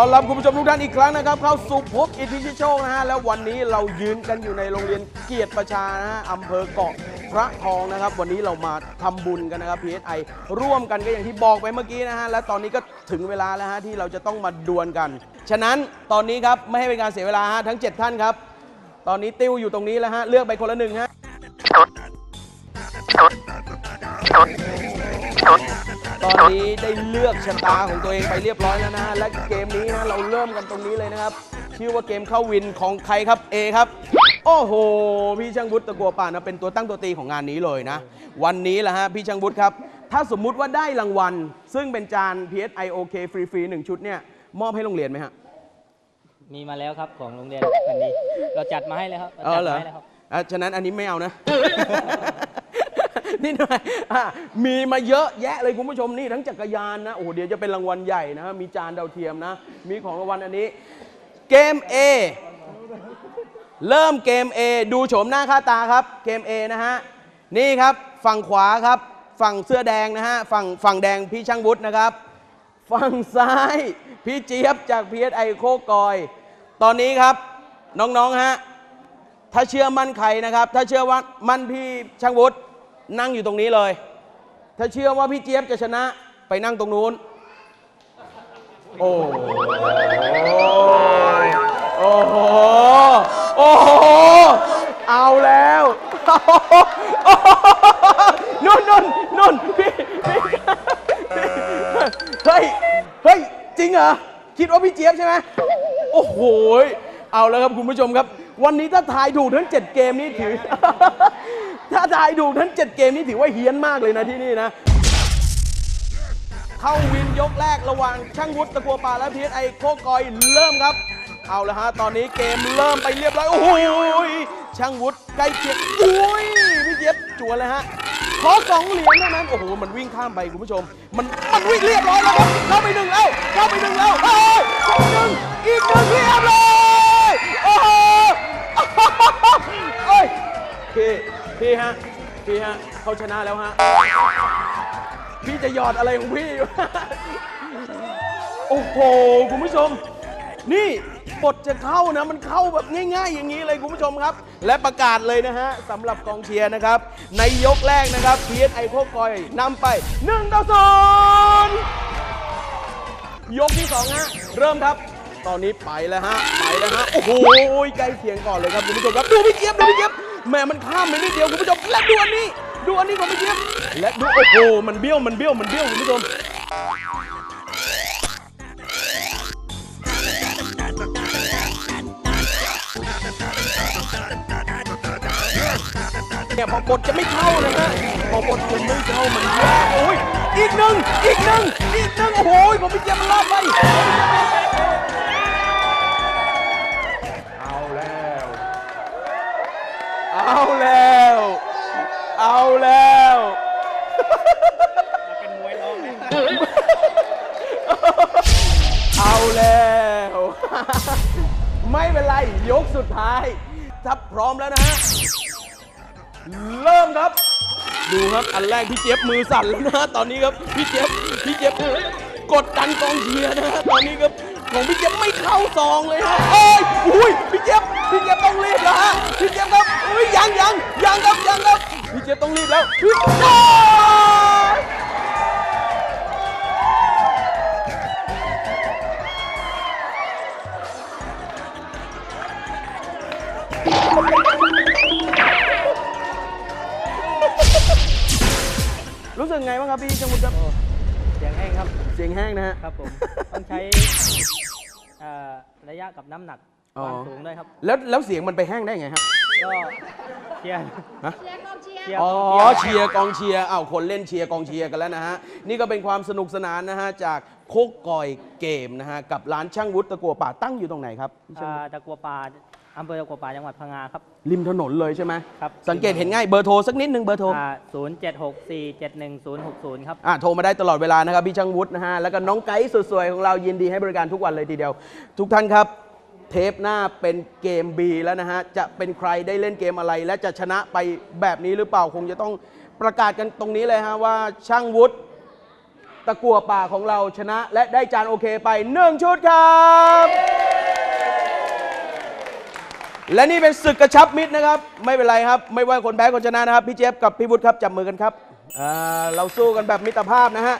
ต้อนรับคุณผู้ชมทุกท่านอีกครั้งนะครับ เข้าสู่พบอิทธิชิโชคนะฮะ แล้ววันนี้เรายืนกันอยู่ในโรงเรียนเกียรติประชานะฮะอำเภอเกาะพระทองนะครับ วันนี้เรามาทำบุญกันนะครับ PSI ร่วมกันก็อย่างที่บอกไปเมื่อกี้นะฮะ และตอนนี้ก็ถึงเวลาแล้วฮะที่เราจะต้องมาดวลกัน ฉะนั้นตอนนี้ครับไม่ให้เป็นการเสียเวลาฮะทั้ง 7 ท่านครับ ตอนนี้ติ้วอยู่ตรงนี้แล้วฮะเลือกไปคนละหนึ่งฮะ นนี้ได้เลือกชะตาของตัวเองไปเรียบร้อยแล้วนะฮะ และเกมนี้นะเราเริ่มกันตรงนี้เลยนะครับ ชื่อว่าเกมเข้าวินของใครครับ A ครับ โอ้โห พี่ช่างวุฒิตะกัวป่านะเป็นตัวตั้งตัวตีของงานนี้เลยนะ วันนี้แหละฮะพี่ช่างวุฒิครับ ถ้าสมมุติว่าได้รางวัล ซึ่งเป็นจาน PSI OK ฟรีๆหนึ่งชุดเนี่ยมอบให้โรงเรียนไหมฮะ มีมาแล้วครับของโรงเรียนวันนี้ เราจัดมาให้แล้วครับเอจัอดเหรอมาให้แล้วครับ อะฉะนั้นอันนี้ไม่เอานะ นี่หน่อยมีมาเยอะแยะเลยคุณผู้ชมนี่ทั้งจักรยานนะโอ้โหเดี๋ยวจะเป็นรางวัลใหญ่นะมีจานดาวเทียมนะ มีของรางวัลอันนี้ เกม A เริ่มเกม A ดูโฉมหน้าค่าตาครับ เกม A นะฮะนี่ครับฝั่งขวาครับฝั่งเสื้อแดงนะฮะฝั่งฝั่งแดงพี่ช่างวุฒินะครับ ฝั่งซ้ายพี่เจี๊ยบจาก PSI โคกอย ตอนนี้ครับน้องๆฮะถ้าเชื่อมั่นใครนะครับ ถ้าเชื่อว่ามั่นพี่ช่างวุฒิ นั่งอยู่ตรงนี้เลย ถ้าเชื่อว่าพี่เจี๊ยบจะชนะไปนั่งตรงนู้น โอ้โหโอ้โหโอ้โหเอาแล้วนุ่นนุ่นนุ่นพี่พี่เฮ้ยเฮ้ยจริงเหรอ คิดว่าพี่เจี๊ยบใช่ไหมโอ้โหเอาแล้วครับคุณผู้ชมครับ วันนี้ถ้าทายถูกทั้ง 7 เกมนี้ถือ ถ้าทายถูกทั้ง 7 เกมนี้ถือว่าเฮี้ยนมากเลยนะที่นี่นะ เข้าวินยกแรกระหว่างช่างวุฒิตะกัวป่าและพีไอโคกอยเริ่มครับ เอาละฮะ ตอนนี้เกมเริ่มไปเรียบร้อย โอ้โหช่างวุฒิใกล้เคียงอุ้ยพี่เจี๊ยบจวนเลยฮะขอสองเหรียญเท่านั้น โอ้โห มันวิ่งข้ามไปคุณผู้ชม มัน มันวิ่งเรียบร้อยแล้วครับ เข้าไปหนึ่งแล้ว เข้าไปหนึ่งแล้วเฮ้ยหนึ่งอีกหนึ่งเรียบร้อยโอ้โหเอ้ย พี่พี่ฮะพี่ฮะเขาชนะแล้วฮะพี่จะหยอดอะไรของพี่ โอ้โหคุณผู้ชม นี่บทจะเข้านะมันเข้าแบบง่าย ๆ อย่างนี้เลยคุณผู้ชมครับ และประกาศเลยนะฮะสำหรับกองเชียร์นะครับ ในยกแรกนะครับ PSI โคกอยนำไป1ต่อ0ยกที่ 2 ฮะ เริ่มครับ ตอนนี้ไปแล้วฮะ ไปแล้วฮะ โอ้โหใกล้เคียงก่อนเลยครับคุณผู้ชมครับ ดูพี่เจี๊ยบดูพี่เจี๊ยบ แหมมันข้ามไปนิดเดียวคุณผู้ชมและดูอันนี้ ดูอันนี้ของพี่เจี๊ยบและดูโอ้โหมันเบี้ยวมันเบี้ยวมันเบี้ยวคุณผู้ชมเนี่ยพอกดจะไม่เข้านะฮะพอกดจะไม่เข้ามันยากโอ้ยอีกหนึ่งอีกหนึ่งอีกหนึ่งโอ้โหผมพี่เจี๊ยบมันรอดไป ไม่เป็นไร ยกสุดท้ายถ้าพร้อมแล้วนะฮะ เริ่มครับ ดูครับอันแรกพี่เจี๊ยบมือสั่นแล้วนะตอนนี้ครับพี่เจี๊ยบพี่เจี๊ยบกดดันกองเชียร์นะฮะตอนนี้ครับของพี่เจี๊ยบไม่เข้าซองเลยฮะเอ้ยอุ้ยพี่เจี๊ยบพี่เจี๊ยบต้องรีบแล้วฮะพี่เจี๊ยบครับอุ้ยยังยังยังครับยังครับพี่เจี๊ยบต้องรีบแล้วพี่ รู้สึกไงบ้างครับพี่จังหวัดครับ เสียงแห้งครับ เสียงแห้งนะฮะ ครับผม ต้องใช้เอ่อระยะกับน้ำหนักอ๋อความสูงด้วยครับ แล้วแล้วเสียงมันไปแห้งได้ไงครับ ก็เชียร์ฮะเชียร์กองเชียร์ชียร์ อ๋อกองเชียร์กองเชียร์อ้าวคนเล่นเชียร์กองเชียร์กันแล้วนะฮะ นี่ก็เป็นความสนุกสนานนะฮะจาก โคกกอยเกมนะฮะกับร้านช่างวุฒิตะกัวป่าตั้งอยู่ตรงไหนครับพี่ช่างอ่าวุฒิตะกัวป่าอำเภอตะกัวป่าจังหวัดพังงาครับ ริมถนนเลยใช่ไหมครับสังเกตเห็นง่ายเบอร์โทรสักนิดนึงเบอร์โทรศูนย์เจ็ดหกสี่เจ็ดหนึ่งศูนย์หกศูนย์ครับ อะโทรมาได้ตลอดเวลานะครับพี่ช่างวุฒินะฮะแล้วก็น้องไกด์สุดสวยของเรายินดีให้บริการทุกวันเลยทีเดียว ทุกท่านครับ เทปหน้าเป็นเกม B แล้วนะฮะ จะเป็นใครได้เล่นเกมอะไร และจะชนะไปแบบนี้หรือเปล่าคงจะต้องประกาศกันตรงนี้เลยฮะว่าช่างวุฒิ ตะกัวป่าของเราชนะ และได้จานโอเคไปหนึ่งชุดครับ และนี่เป็นศึกกระชับมิตรนะครับ ไม่เป็นไรครับ ไม่ว่าคนแพ้คนชนะนะครับ พี่เจี๊ยบกับพี่วุฒิครับจับมือกันครับอ่าเราสู้กันแบบมิตรภาพนะฮะ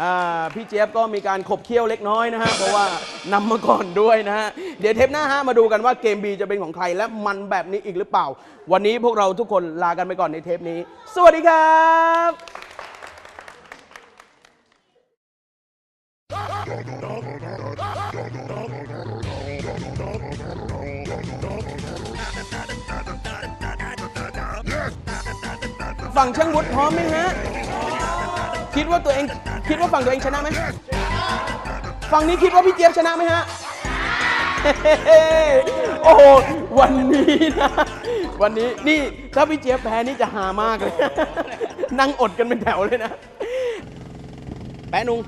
อ่าพี่เจี๊ยบก็มีการขบเคี้ยวเล็กน้อยนะฮะเพราะว่านำมาก่อนด้วยนะฮะเดี๋ยวเทปหน้าฮะมาดูกันว่าเกม B จะเป็นของใครและมันแบบนี้อีกหรือเปล่า วันนี้พวกเราทุกคนลากันไปก่อนในเทปนี้ สวัสดีครับ ฝั่งช่างวุฒิพร้อมไหมฮะ คิดว่าตัวเองคิดว่าฝั่งตัวเองชนะไหมฝั่งนี้คิดว่าพี่เจี๊ยบชนะไหมฮะ โอ้โห วันนี้นะ วันนี้นี่ถ้าพี่เจี๊ยบแพ้นี่จะหามากเลย นั่งอดกันเป็นแถวเลยนะ แป๊นุง